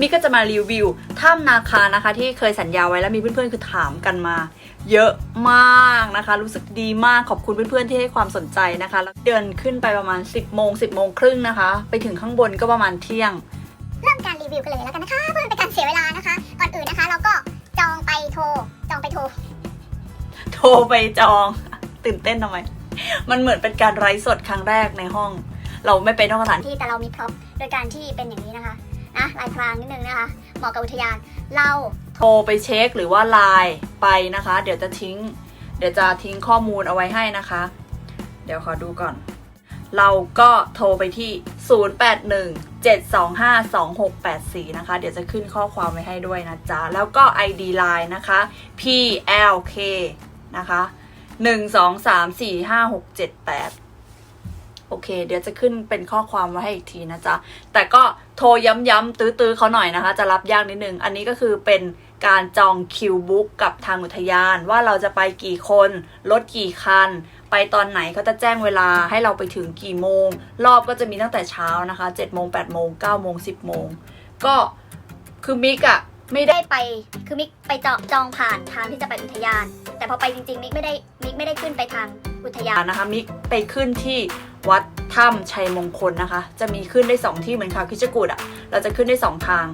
มิกก็จะมารีวิวถ้ำนาคานะคะ ที่เคยสัญญาไว้แล้วมีเพื่อนๆคือถามกันมา เยอะมากนะคะ รู้สึกดีมากขอบคุณเพื่อนๆที่ให้ความสนใจนะคะแล้วเดินขึ้นไปประมาณ 10โมง10โมงครึ่งนะคะ ไปถึงข้างบนก็ประมาณเที่ยง เริ่มการรีวิวกันเลยแล้วกันนะคะเพื่อเป็นการเสียเวลานะคะ ก่อนอื่นนะคะ เราก็จองไปโทรจองไปโทรโทรไปจอง ตื่นเต้นทำไมมันเหมือนเป็นการไลฟ์สดครั้งแรกในห้อง เราไม่ไปนอกสถานที่ที่แต่เรามีพร็อพโดยการที่เป็นอย่างนี้นะคะ นะลายพรางนิดนึงนะคะ เหมาะกับอุทยาน เราโทรไปเช็คหรือว่าไลน์ไปนะคะ เดี๋ยวจะทิ้ง เดี๋ยวจะทิ้งข้อมูลเอาไว้ให้นะคะ เดี๋ยวขอดูก่อน เราก็โทรไปที่ 0817252684 นะคะ เดี๋ยวจะขึ้นข้อความไว้ให้ด้วยนะจ๊ะ แล้วก็ ID Line นะคะ PLK นะคะ 1234567 8 โอเค เดี๋ยวจะขึ้นเป็นข้อความไว้ให้อีกทีนะจ๊ะ แต่ก็โทรย้ำๆตื้อๆเขาหน่อยนะคะ จะรับยากนิดนึง อันนี้ก็คือเป็นการจองคิวบุ๊กกับทางอุทยาน ว่าเราจะไปกี่คนรถกี่คัน ไปตอนไหนเขาจะแจ้งเวลาให้เราไปถึงกี่โมง รอบก็จะมีตั้งแต่เช้านะคะ7โมง8โมง9โมง10โมงก็คือมิกอะ ไม่ได้ไป คือมิกไปจองจองผ่านทางที่จะไปอุทยาน แต่พอไปจริงๆ มิกไม่ได้มิกไม่ได้ขึ้นไปทางอุทยานนะคะมิกไปขึ้นที่วัดถ้ำชัยมงคลนะคะ จะมีขึ้นได้ 2 ที่เหมือนคาคิดจกูดอะเราจะขึ้นได้ 2 ทาง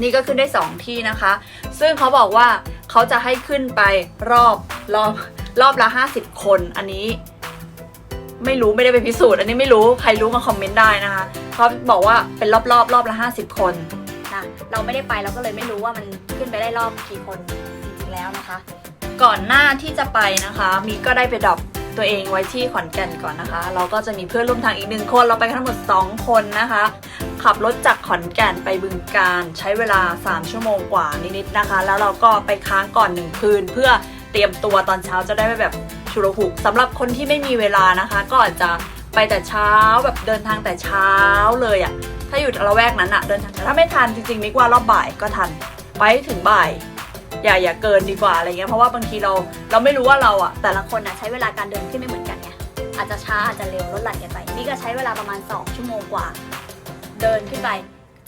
นี่ก็ขึ้นได้ 2 ที่นะคะ ซึ่งเขาบอกว่าเขาจะให้ขึ้นไปรอบรอบรอบละ 50 คน อันนี้ไม่รู้ไม่ได้ไปพิสูจน์ อันนี้ไม่รู้ใครรู้มาคอมเมนต์ได้นะคะเขาบอกว่าเป็นรอบรอบรอบละ 50 คน เราไม่ได้ไปเราก็เลยไม่รู้ว่ามันขึ้นไปได้รอบกี่คนจริงๆแล้วนะคะ ก่อนหน้าที่จะไปนะคะมิกก็ได้ไปดรอปตัวเองไว้ที่ขอนแก่นก่อนนะคะ เราก็จะมีเพื่อนร่วมทางอีกหนึ่งคน เราไปกันทั้งหมด 2 คนนะคะ ขับรถจากขอนแก่นไปบึงการใช้เวลา 3 ชั่วโมงกว่านิดๆนะคะ แล้วเราก็ไปค้างก่อน 1 คืน เพื่อเตรียมตัวตอนเช้าจะได้ไม่แบบชุรหุกสำหรับคนที่ไม่มีเวลานะคะ ก็อาจจะไปแต่เช้าแบบเดินทางแต่เช้าเลยอะ่ะ ถ้าอยู่ละแวกนั้นอะเดินทางแต่ถ้าไม่ทันจริงๆมิกว่ารอบบ่ายก็ทัน ไปถึงบ่าย อย่าอย่าเกินดีกว่าอะไรเงี้ยเพราะว่าบางทีเราเราไม่รู้ว่าเราอะแต่ละคนอะใช้เวลาการเดินขึ้นไม่เหมือนกันไงอาจจะช้าอาจจะเร็วลดหลั่นกันไปนี่ก็ใช้เวลาประมาณ 2 ชั่วโมงกว่า เดินขึ้นไป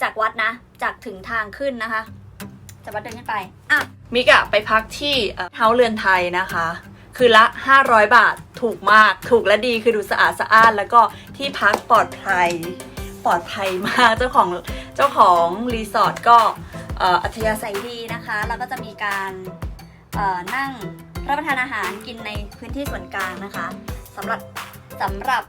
จากวัดนะ จากถึงทางขึ้นนะคะจากวัดเดินขึ้นไปอะมิกอะไปพักที่เฮาเรือนไทยนะคะ คือละ 500 บาทถูกมากถูกและดีคือดูสะอาดสะอ้านแล้วก็ที่พักปลอดภัย ปลอดภัยมากเจ้าของเจ้าของรีสอร์ทก็อัธยาศัยดีนะคะ แล้วก็จะมีการนั่งรับประทานอาหารกินในพื้นที่ส่วนกลางนะคะสำหรับสำหรับ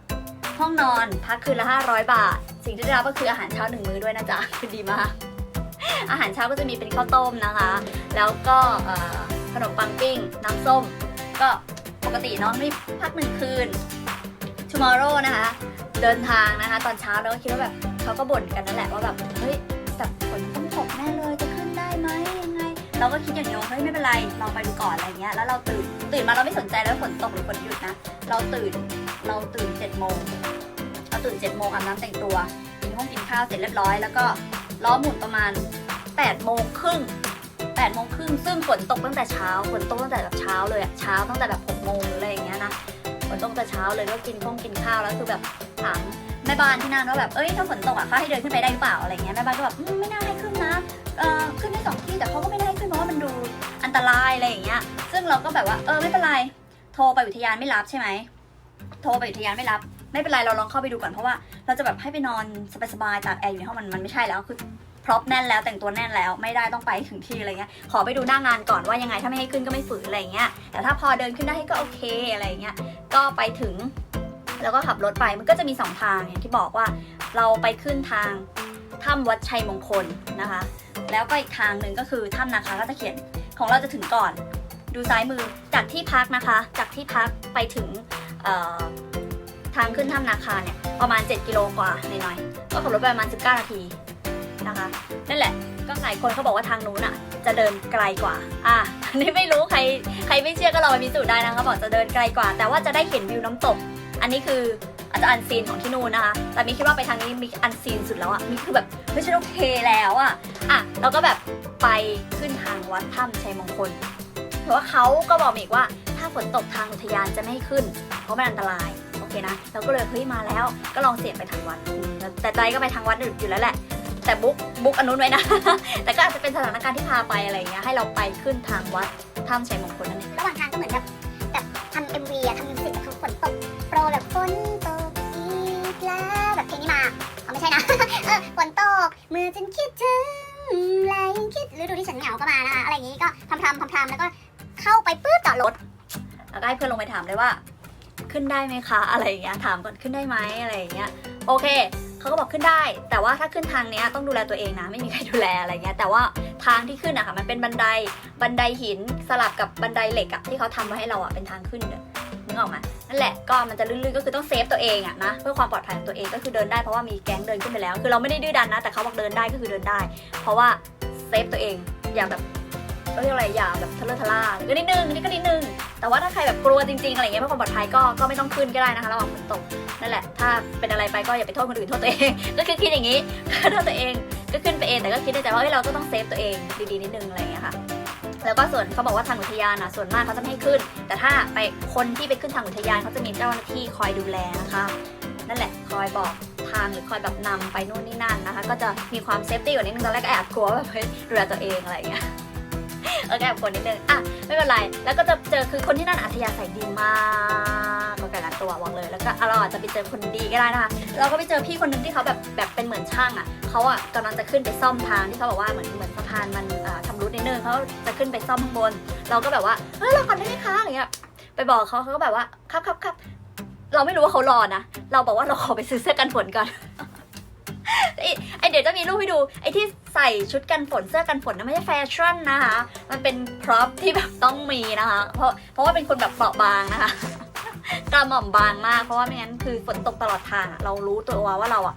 ห้องนอนพักคืนละ 500 บาท สิ่งที่ได้รับก็คืออาหารเช้าหนึ่งมื้อด้วยนะจ๊ะคือดีมาก อาหารเช้าก็จะมีเป็นข้าวต้มนะคะ แล้วก็ขนมปังปิ้ง น้ำส้ม ก็ปกติเนาะไม่พักหนึ่งคืน tomorrow นะคะ เดินทางนะคะ ตอนเช้าเราก็คิดว่าแบบเขาก็บ่นกันนั่นแหละว่าแบบเฮ้ยแบบฝนต้องตกแน่เลยจะขึ้นได้ไหมยังไง เราก็คิดอย่างเดียวเฮ้ยไม่เป็นไรลองไปดูก่อนอะไรเงี้ยแล้วเราตื่นตื่นมาเราไม่สนใจแล้วฝนตกหรือฝนหยุดนะเราตื่นเราตื่นเจ็ดโมงเราตื่นเจ็ดโมงอาบน้ำแต่งตัวกินห้องกินข้าวเสร็จเรียบร้อยแล้วก็ล้อหมุนประมาณแปดโมงครึ่งแปดโมงครึ่งซึ่งฝนตกตั้งแต่เช้าฝนตกตั้งแต่แบบเช้าเลยอะเช้าตั้งแต่แบบหกโมงหรืออะไรอย่างเงี้ยนะ ฝนตกแต่เช้าเลยก็กินข้องกินข้าวแล้วคือแบบถามแม่บ้านที่นั่นว่าแบบเอ้ยถ้าฝนตกอะเขาให้เดินขึ้นไปได้หรือเปล่าอะไรเงี้ยแม่บ้านก็แบบไม่น่าให้ขึ้นนะเออขึ้นได้สองที่แต่เขาก็ไม่ได้ให้ขึ้นเพราะว่ามันดูอันตรายอะไรอย่างเงี้ย ซึ่งเราก็แบบว่าเออไม่เป็นไรโทรไปอุทยานไม่รับใช่ไหมโทรไปอุทยานไม่รับ ไม่เป็นไรเราลองเข้าไปดูก่อนเพราะว่าเราจะแบบให้ไปนอนสบายๆตากแอร์อยู่ในห้องมันมันไม่ใช่แล้วคือ พร็อพแน่นแล้วแต่งตัวแน่นแล้วไม่ได้ต้องไปถึงที่อะไรเงี้ยขอไปดูหน้างานก่อนว่ายังไงถ้าไม่ให้ขึ้นก็ไม่ฝืนอะไรเงี้ยแต่ถ้าพอเดินขึ้นได้ก็โอเคอะไรเงี้ยก็ไปถึง แล้วก็ขับรถไปมันก็จะมีสองทางอย่างที่บอกว่าเราไปขึ้นทางถ้ำวัดชัยมงคลนะคะ แล้วก็อีกทางหนึ่งก็คือถ้ำนาคาก็จะเขียนของเราจะถึงก่อน ดูซ้ายมือจากที่พักนะคะ จากที่พักไปถึงทางขึ้นถ้ำนาคาเนี่ยประมาณ 7 กิโลกว่าหน่อยๆก็ขับรถไปประมาณ 19 นาที นะคะ นั่นแหละก็หลายคนเขาบอกว่าทางนู้นอะ จะเดินไกลกว่า อะอันนี้ไม่รู้ใครใครไม่เชื่อก็ลองไปพิสูจน์ได้นะคะบอกจะเดินไกลกว่า แต่ว่าจะได้เห็นวิวน้ำตก อันนี้คืออาจจะอันซีนของที่นู่นนะคะ แต่มีคิดว่าไปทางนี้มีอันซีนสุดแล้วอะมีคือแบบไม่ใช่โอเคแล้วอะอะเราก็แบบไปขึ้นทางวัดถ้ำชัยมงคลเพราะว่าเขาก็บอกอีกว่าถ้าฝนตกทางอุทยานจะไม่ให้ขึ้น เพราะมันอันตรายโอเคนะเราก็เลยเฮ้ยมาแล้ว ก็ลองเสี่ยงไปทางวัดแต่ใจก็ไปทางวัดอยู่แล้วแหละ แต่บุ๊กบุ๊กอนนุนไว้นะ แต่ก็อาจจะเป็นสถานการณ์ที่พาไปอะไรอย่างเงี้ยให้เราไปขึ้นทางวัดถ้ำชัยมงคลนั่นเองระหว่างทางก็เหมือนแบบแบบทำเอ็มวีอะทำมิวสิกแบบฝนตกโปรแบบฝนตกอีกแล้วแบบเพลงนี้มาอ๋อไม่ใช่นะ เออฝนตกเมื่อฉันคิดถึงและยังคิดฤดูที่ฉันเหงาก็มานะคะอะไรอย่างงี้ก็พรำๆพรำๆแล้วก็เข้าไปปุ๊บจอดรถแล้วก็ให้เพื่อนลงไปถามเลยว่า ขึ้นได้ไหมคะ อะไรอย่างเงี้ยถามก่อนขึ้นได้ไหมอะไรอย่างเงี้ยโอเค เขาก็บอกขึ้นได้ แต่ว่าถ้าขึ้นทางเนี้ยต้องดูแลตัวเองนะไม่มีใครดูแลอะไรเงี้ยแต่ว่าทางที่ขึ้นอะค่ะมันเป็นบันไดบันไดหินสลับกับบันไดเหล็กอะที่เขาทำไว้ให้เราอะเป็นทางขึ้นเนี่ยนึกออกไหมนั่นแหละก็มันจะลื่นๆก็คือต้องเซฟตัวเองอะนะเพื่อความปลอดภัยของตัวเองก็คือเดินได้เพราะว่ามีแก๊งเดินขึ้นไปแล้ว คือเราไม่ได้ดื้อดันนะแต่เขาบอกเดินได้ก็คือเดินได้ เพราะว่าเซฟตัวเองอย่าแบบ เรียกอะไรอย่าแบบทะเลอะทะล่าก็นิดนึงนี่ก็นิดนึง แต่ว่าถ้าใครแบบกลัวจริงๆอะไรเงี้ยเพื่อความปลอดภัยก็ก็ไม่ต้องขึ้นก็ได้นะคะระหว่างฝนตกนั่นแหละ ถ้าเป็นอะไรไปก็อย่าไปโทษคนอื่นโทษตัวเอง ก็คือคิดอย่างนี้ก็โทษตัวเองก็ขึ้นไปเองแต่ก็คิดในใจว่าเฮ้ยเราก็ต้องเซฟตัวเองดีๆนิดนึงอะไรเงี้ยค่ะแล้วก็ส่วนเขาบอกว่าทางอุทยานอะส่วนมากเขาจะไม่ให้ขึ้น แต่ถ้าไปคนที่ไปขึ้นทางอุทยานเขาจะมีเจ้าหน้าที่คอยดูแลนะคะนั่นแหละคอยบอกทางหรือคอยแบบนำไปนู่นนี่นั่นนะคะ ก็จะมีความเซฟตี้กว่านิดนึงตอนแรกก็แอบกลัวแบบเฮ้ยดูแลตัวเองอะไรอย่างเงี้ย เออแอบกลัวนิดนึง อะ ไม่เป็นไร แล้วก็จะเจอคือคนที่นั่นอัธยาศัยดีมากก็ไก่ละตัวบอกเลย แล้วก็เราอาจจะไปเจอคนดีก็ได้นะคะเราก็ไปเจอพี่คนนึงที่เขาแบบแบบเป็นเหมือนช่างอะเขาอะกำลังจะขึ้นไปซ่อมทางที่เขาบอกว่าเหมือนเหมือนสะพานมันอ่าชำรุดนิดนึงเขาจะขึ้นไปซ่อมข้างบน เราก็แบบว่าเออเราก่อนได้ไหมคะอะไรเงี้ยไปบอกเขาเขาก็แบบว่าครับครับครับเราไม่รู้ว่าเขารอนะ เราบอกว่าเราขอไปซื้อเสื้อกันฝนก่อน ไอเดี๋ยวจะมีรูปให้ดู ไอที่ใส่ชุดกันฝนเสื้อกันฝนนะไม่ใช่แฟชั่นนะคะ มันเป็นพร็อพที่แบบต้องมีนะคะ เพราะเพราะว่าเป็นคนแบบเปราะบางนะคะกระหม่อมบางมากเพราะว่าไม่งั้นคือฝนตกตลอดทางเรารู้ตัวว่าเราอะ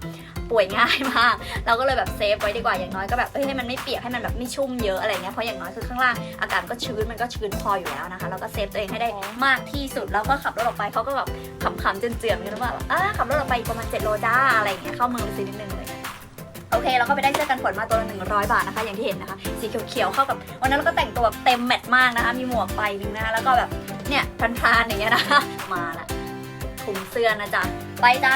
ป่วยง่ายมาก เราก็เลยแบบเซฟไว้ดีกว่าอย่างน้อยก็แบบเอ้ยให้มันไม่เปียกให้มันแบบไม่ชุ่มเยอะอะไรเงี้ยเพราะอย่างน้อยคือข้างล่างอากาศมันก็ชื้นมันก็ชื้นพออยู่แล้วนะคะเราก็เซฟตัวเองให้ได้มากที่สุดแล้วก็ขับรถออกไปเขาก็แบบขำๆเจือนๆกันว่าแบบอ่าขับรถออกไปอีกประมาณ7โลจ้าอะไรอย่างเงี้ยเข้าเมืองไปซื้อนิดนึงเลยโอเคเราก็ไปได้เสื้อกันฝนมาตัวละ100 บาทนะคะอย่างที่เห็นนะคะ สีเขียวๆเข้ากับวันนั้นเราก็แต่งตัวแบบเต็มแมทมากนะคะ มีหมวกใบหนึ่งนะคะแล้วก็แบบเนี่ยพรานๆอย่างเงี้ยนะคะมาละถุงเสื้อนะจ๊ะไปจ้า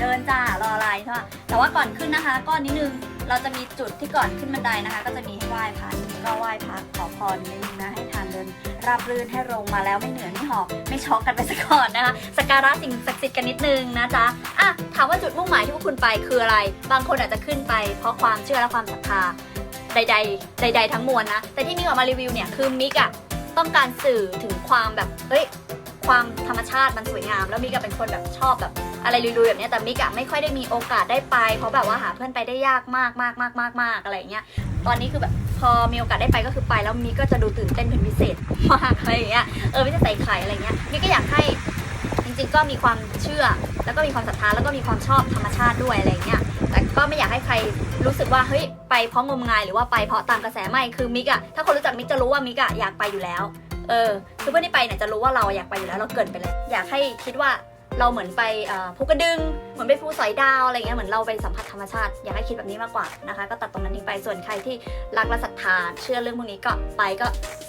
เดินจ้ารออะไรใช่ปะแต่ว่าก่อนขึ้นนะคะ ก็นิดนึงเราจะมีจุดที่ก่อนขึ้นบันไดนะคะ ก็จะมีให้ไหว้พระก็ไหว้พระขอพรนิดนึงนะให้ทางเดินราบรื่นให้ลงมาแล้วไม่เหนื่อยไม่หอบไม่ช็อกกันไปซะก่อนนะคะสกการะสิ่งศักดิ์สิทธิ์กันนิดนึงนะจ๊ะอะถามว่าจุดมุ่งหมายที่พวกคุณไปคืออะไร บางคนอาจจะขึ้นไป เพราะความเชื่อและความศรัทธาใด ๆ ใด ๆ ทั้งมวลนะ แต่ที่มิกออกมารีวิวเนี่ยคือมิกอะต้องการสื่อถึงความแบบเฮ้ย ความธรรมชาติมันสวยงาม แล้วมิกอะเป็นคนแบบชอบแบบอะไรลุยๆแบบนี้แต่มิกอะไม่ค่อยได้มีโอกาสได้ไป เพราะแบบว่าหาเพื่อนไปได้ยากมากมากมากมากมากอะไรเงี้ยตอนนี้คือแบบพอมีโอกาสได้ไปก็คือไปแล้วมิกก็จะดูตื่นเต้นเป็นพิเศษมากอะไรเงี้ยเออไม่ใช่ใส่ไข่อะไรเงี้ยมิกก็อยากให้จริงๆก็มีความเชื่อ แล้วก็มีความศรัทธาแล้วก็มีความชอบธรรมชาติด้วยอะไรเงี้ยแต่ก็ไม่อยากให้ใครรู้สึกว่าเฮ้ยไปเพราะงมงายหรือว่าไปเพราะตามกระแสไม่คือมิกอะถ้าคนรู้จักมิกจะรู้ว่ามิกอะอยากไปอยู่แล้ว เออคือเพื่อนที่ไปเนี่ยจะรู้ว่าเราอยากไปอยู่แล้วเราเกินไปแล้วอยากให้คิดว่าเราเหมือนไปภูกระดึง เหมือนไปภูสอยดาวอะไรเงี้ยเหมือนเราไปสัมผัสธรรมชาติ อยากให้คิดแบบนี้มากกว่านะคะ ก็ตัดตรงนั้นนี้ไปส่วนใครที่รักและศรัทธาเชื่อเรื่องพวกนี้ก็ไปก็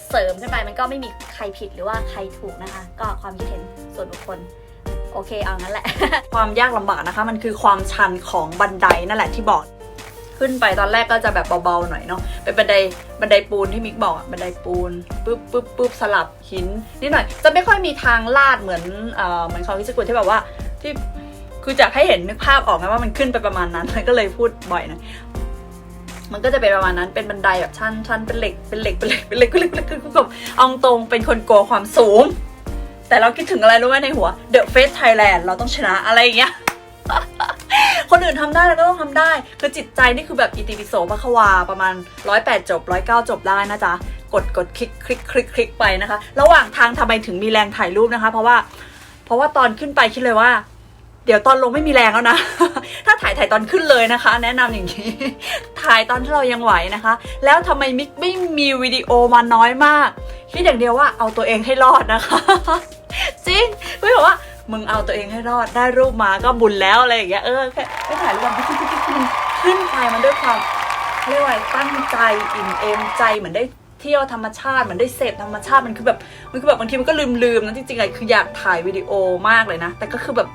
เสริมขึ้นไปมันก็ไม่มีใครผิดหรือว่าใครถูกนะคะ ก็ความคิดเห็นส่วนบุคคลโอเคเอางั้นแหละ ความยากลำบากนะคะ มันคือความชันของบันไดนั่นแหละที่บอก ขึ้นไปตอนแรกก็จะแบบเบาๆหน่อยเนาะเป็นบันไดบันไดปูนที่มิกบอกอะบันไดปูนปุ๊บปุ๊บปุ๊บสลับหินนิดหน่อย จะไม่ค่อยมีทางลาดเหมือนเอ่อเหมือนเขาวิจิกุที่แบบว่าที่คือจากให้เห็นนึกภาพออกนะว่ามันขึ้นไปประมาณนั้นก็เลยพูดบ่อยหนะมันก็จะเป็นประมาณนั้นเป็นบันไดแบบชันชันเป็นเหล็กเป็นเหล็กเป็นเหล็กเป็นเหล็กเป็นเหล็กเป็นเหล็กคือแบบเอาตรงเป็นคนกลัวความสูง แต่เราคิดถึงอะไรรู้ไหมในหัว The Face Thailand เราต้องชนะอะไรอย่างเงี้ย คนอื่นทำได้เราก็ต้องทำได้ คือจิตใจนี่คือแบบอิติปิโสพระควาประมาณ108จบ109จบได้นะจ๊ะ กดกดคลิกคลิกคลิกคลิกไปนะคะ ระหว่างทางทำไมถึงมีแรงถ่ายรูปนะคะ เพราะว่า เพราะว่าตอนขึ้นไปคิดเลยว่า เดี๋ยวตอนลงไม่มีแรงแล้วนะ ถ้าถ่ายถ่ายตอนขึ้นเลยนะคะ แนะนำอย่างนี้ ถ่ายตอนที่เรายังไหวนะคะ แล้วทำไมมิกไม่มีวิดีโอมาน้อยมาก คิดอย่างเดียวว่าเอาตัวเองให้รอดนะคะ จริงไม่บอกว่า มึงเอาตัวเองให้รอดได้รูปมาก็บุญแล้วอะไรอย่างเงี้ยเออแค่ไม่ถ่ายรูปมันขึ้นขึ้นขึ้นขึ้นไปมันด้วยความเรียกว่าตั้งใจอิ่มเอมใจเหมือนได้เที่ยวธรรมชาติเหมือนได้เสพธรรมชาติมันคือแบบมันคือแบบบางทีมันก็ลืมลืมๆนะจริงๆอะคืออยากถ่ายวิดีโอมากเลยนะ แต่ก็คือแบบ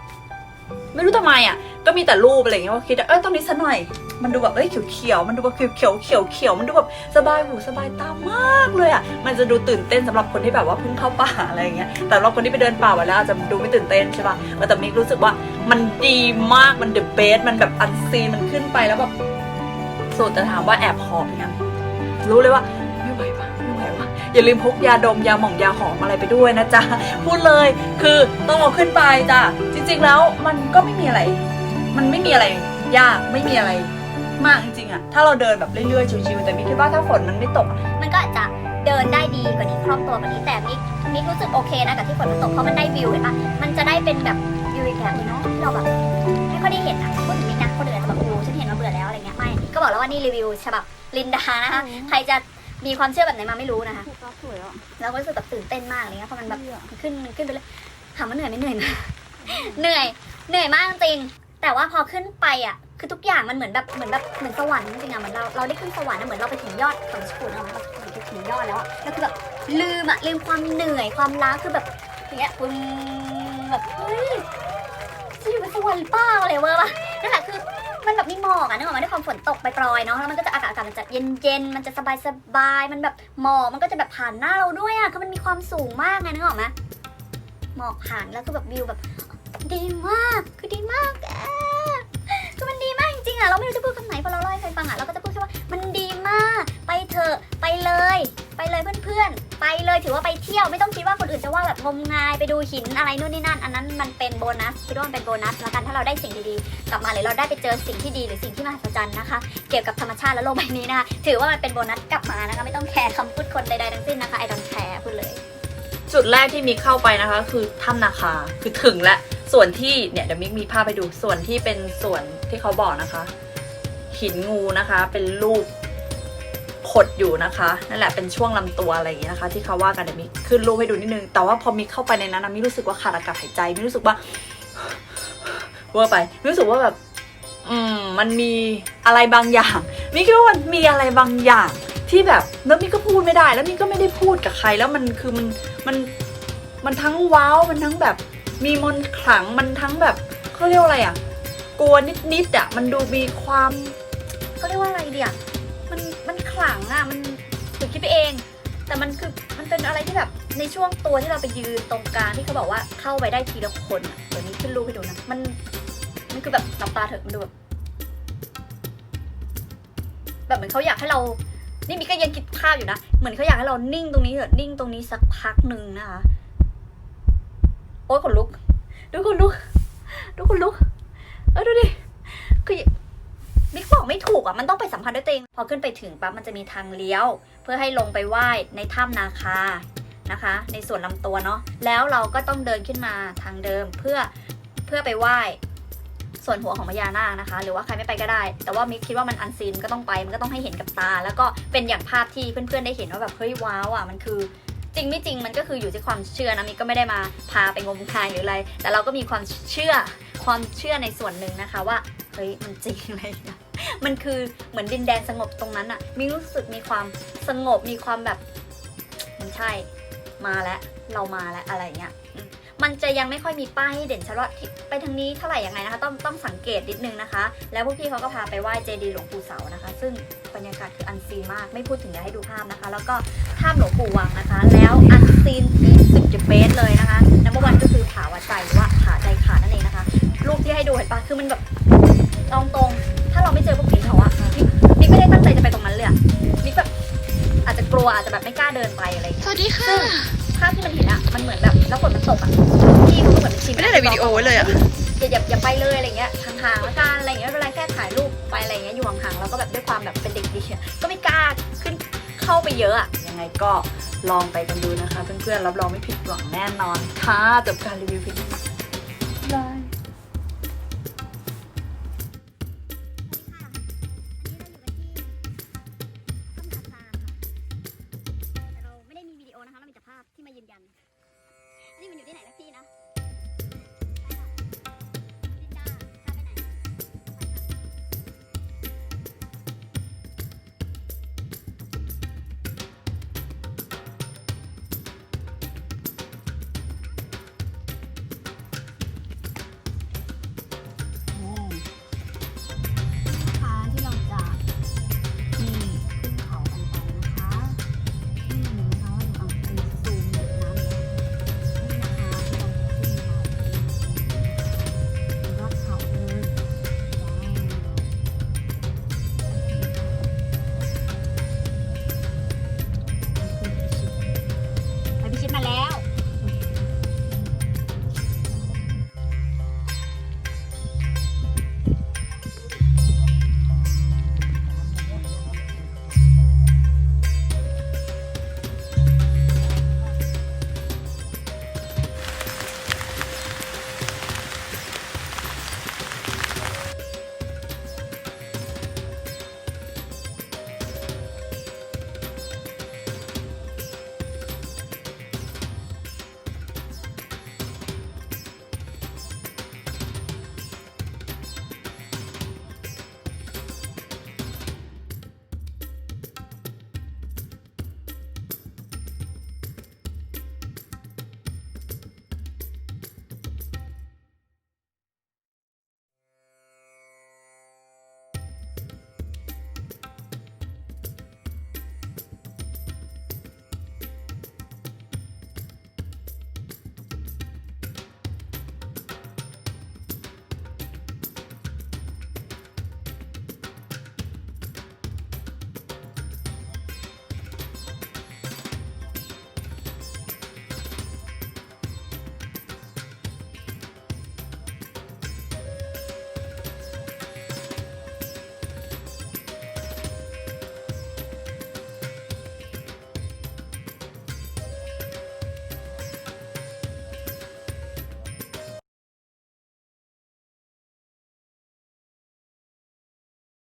ไม่รู้ทำไมอะ ก็มีแต่รูปอะไรอย่างเงี้ยว่าคิดว่าเออตรงนี้ซะหน่อย มันดูแบบเอ้ยเขียวๆมันดูแบบเขียวเขียวเขียวเขียวมันดูแบบสบายหูสบายตามากเลยอะ มันจะดูตื่นเต้นสำหรับคนที่แบบว่าเพิ่งเข้าป่าอะไรอย่างเงี้ย แต่สำหรับคนที่ไปเดินป่ามาแล้วอาจจะดูไม่ตื่นเต้นใช่ป่ะแต่มิกรู้สึกว่ามันดีมาก มันเดอะเบส มันแบบอันซีน มันขึ้นไปแล้วแบบสุดแต่ถามว่าแอบหอบยังรู้เลยว่าไม่ไหวปะไม่ไหวปะอย่าลืมพกยาดมยาหม่องยาหอมอะไรไปด้วยนะจ๊ะ พูดเลย คือต้องเอาขึ้นไปจ้ะ ริงๆแล้วมันก็ไม่มีอะไร มันไม่มีอะไรยากไม่มีอะไรมากจริงๆอะถ้าเราเดินแบบเรื่อยๆชิวๆแต่มิกคิดว่าถ้าฝนมันไม่ตกอะมันก็อาจจะเดินได้ดีกว่านี้คล่องตัวกว่านี้แต่มิกมิกรู้สึกโอเคนะกับที่ฝนมันตกเพราะมันได้วิวเห็นปะมันจะได้เป็นแบบวิวอีกแบบนึงเนาะที่เราแบบไม่ค่อยได้เห็นอะพูดถึงมิกนะคนอื่นอาจจะแบบโอ้ฉันเห็นมาเบื่อแล้วอะไรเงี้ยไม่ก็บอกแล้วว่านี่รีวิวฉบับลินดานะคะใครจะมีความเชื่อแบบไหนมาไม่รู้นะคะ สวยอะเราก็รู้สึกแบบตื่นเต้นมากอะไรเงี้ยเพราะมันแบบมันขึ้นมันขึ้นไปเลยถามว่าเหนื่อยไหมเหนื่อยนะ เหนื่อย เหนื่อยมากจริง แต่ว่าพอขึ้นไปอะ คือทุกอย่างมันเหมือนแบบ เหมือนแบบ เหมือนสวรรค์จริงๆอะเหมือนเรา เราได้ขึ้นสวรรค์อะเหมือนเราไปถึงยอดของสกูลเราไปถึงยอดแล้วอะแล้วคือแบบลืมอะลืมความเหนื่อย ความล้า คือแบบอย่างเงี้ยปึ้งแบบเฮ้ยจะอยู่เป็นสวรรค์เปล่าอะไรเวอร์ป่ะนั่นแหละคือมันแบบมีหมอกอะนึกออกไหมด้วยความฝนตกไปปล่อยเนาะแล้วมันก็จะอากาศอากาศมันจะเย็นๆมันจะสบายๆมันแบบหมอกมันก็จะแบบผ่านหน้าเราด้วยอะคือมันมีความสูงมากไงนึกออกไหมหมอกผ่านแล้วคือแบบวิวแบบ ดีมากคือดีมากคือมันดีมากจริงๆอะเราไม่รู้จะพูดคำไหนพอเราเล่าให้ใครฟังอะเราก็จะพูดแค่ว่ามันดีมาก ไปเถอะไปเลย ไปเลยเพื่อนๆ ไปเลยถือว่าไปเที่ยวไม่ต้องคิดว่าคนอื่นจะว่าแบบงมงายไปดูหินอะไรนู่นนี่นั่น อันนั้นมันเป็นโบนัสคิดว่ามันเป็นโบนัสแล้วกันถ้าเราได้สิ่งดีๆกลับมาหรือเราได้ไปเจอสิ่งที่ดีหรือสิ่งที่มหัศจรรย์นะคะ เกี่ยวกับธรรมชาติและโลกใบนี้นะคะถือว่ามันเป็นโบนัสกลับมานะคะไม่ต้องแคร์คำพูดคนใดๆทั้งสิ้นนะคะไอ้ดอนแคร์พูดเลย จุดแรกที่มิกเข้าไปนะคะ คือถ้ำนาคาคือถึงแล้ว ส่วนที่เนี่ยเดี๋ยวมิกมีภาพไปดูส่วนที่เป็นส่วนที่เขาบอกนะคะ หินงูนะคะ เป็นรูปขดอยู่นะคะนั่นแหละเป็นช่วงลำตัวอะไรอย่างเงี้ยนะคะ ที่เขาว่ากันเดี๋ยวมิกขึ้นรูปให้ดูนิดนึง แต่ว่าพอมิกเข้าไปในนั้นนะมิกรู้สึกว่าขาดอากาศหายใจมิกรู้สึกว่าเวอร์ไปมิกรู้สึกว่าแบบ อืม มันมีอะไรบางอย่างมิกคิดว่ามันมีอะไรบางอย่างที่แบบแล้วมิกก็พูดไม่ได้ แล้วมิกก็ไม่ได้พูดกับใคร แล้วมันคือมันมันมันทั้งว้าวมันทั้งแบบ มีมนต์ขลังมันทั้งแบบเขาเรียกว่าอะไรอะกลัวนิดๆอะมันดูมีความเขาเรียกว่าอะไรเดียมันมันขลังอะมันถือคิดไปเอง แต่มันคือมันเป็นอะไรที่แบบในช่วงตัวที่เราไปยืนตรงกลางที่เขาบอกว่าเข้าไปได้ทีละคนอะเดี๋ยวนี้ขึ้นรูปให้ดูนะมันมันคือแบบหลับตาเถอะมันดูแบบแบบเหมือนเขาอยากให้เรานี่มิกก็ยังคิดภาพอยู่นะ เหมือนเขาอยากให้เรานิ่งตรงนี้เถอะนิ่งตรงนี้สักพักหนึ่งนะคะ โอ้ยขนลุก ดูขนลุก ดูขนลุก เออดูดิ คือมิกบอกไม่ถูกอะ มันต้องไปสัมผัสด้วยตัวเอง พอขึ้นไปถึงปั๊บมันจะมีทางเลี้ยว เพื่อให้ลงไปไหว้ในถ้ำนาคา นะคะ ในส่วนลำตัวเนาะ แล้วเราก็ต้องเดินขึ้นมาทางเดิมเพื่อเพื่อไปไหว้ส่วนหัวของพญานาคนะคะ หรือว่าใครไม่ไปก็ได้ แต่ว่ามิกคิดว่ามันอันซีนก็ต้องไป มันก็ต้องให้เห็นกับตา แล้วก็เป็นอย่างภาพที่เพื่อนๆได้เห็นว่าแบบเฮ้ยว้าวอะ มันคือ จริงไม่จริงมันก็คืออยู่ที่ความเชื่อนะมิกก็ไม่ได้มาพาไปงมงายหรืออะไร แต่เราก็มีความเชื่อความเชื่อในส่วนหนึ่งนะคะว่าเฮ้ยมันจริงอะไรอย่างเงี้ยมันคือเหมือนดินแดนสงบตรงนั้นอะมีรู้สึกมีความสงบมีความแบบมันใช่มาแล้วเรามาแล้วอะไรเงี้ย มมันจะยังไม่ค่อยมีป้ายให้เด่นชัดว่าที่ไปทางนี้เท่าไหร่ยังไงนะคะ ต้องต้องสังเกตนิดนึงนะคะ แล้วพวกพี่เขาก็พาไปไหว้เจดีย์หลวงปู่เสานะคะ ซึ่งบรรยากาศคืออันซีนมากไม่พูดถึงอยากให้ดูภาพนะคะ แล้วก็ถ้ำหลวงปู่วังนะคะ แล้วอันซีนที่สุดจะเบสเลยนะคะนัมเบอร์วันก็คือผาวัดใจหรือว่าผาใจขาดนั่นเองนะคะรูปที่ให้ดูเห็นปะคือมันแบบตรงตรงๆถ้าเราไม่เจอพวกผีเขาอะนิกนิกไม่ได้ตั้งใจจะไปตรงนั้นเลยอะนิกแบบอาจจะกลัวอาจจะแบบไม่กล้าเดินไปอะไรอย่างสเงี้ยวัสดีค่ะซึ่ง ภาพที่มันเห็นอะมันเหมือนแบบแล้วฝนมันตกอะพี่เขาก็เหมือนเป็นชินไม่ได้ในวิดีโอไว้เลยอะอย่าอย่าอย่าไปเลยอะไรเงี้ยห่างๆแล้วกันอะไรเงี้ยไม่เป็นไรแค่ถ่ายรูปไปอะไรเงี้ยอยู่ห่างๆแล้วก็แบบด้วยความแบบเป็นเด็กดีอะก็ไม่กล้าขึ้นเข้าไปเยอะอะยังไงก็ลองไปกันดูนะคะ เพื่อนๆรับรองไม่ผิดหวังแน่นอนค่ะจบการรีวิวเพียงเท่านี้บาย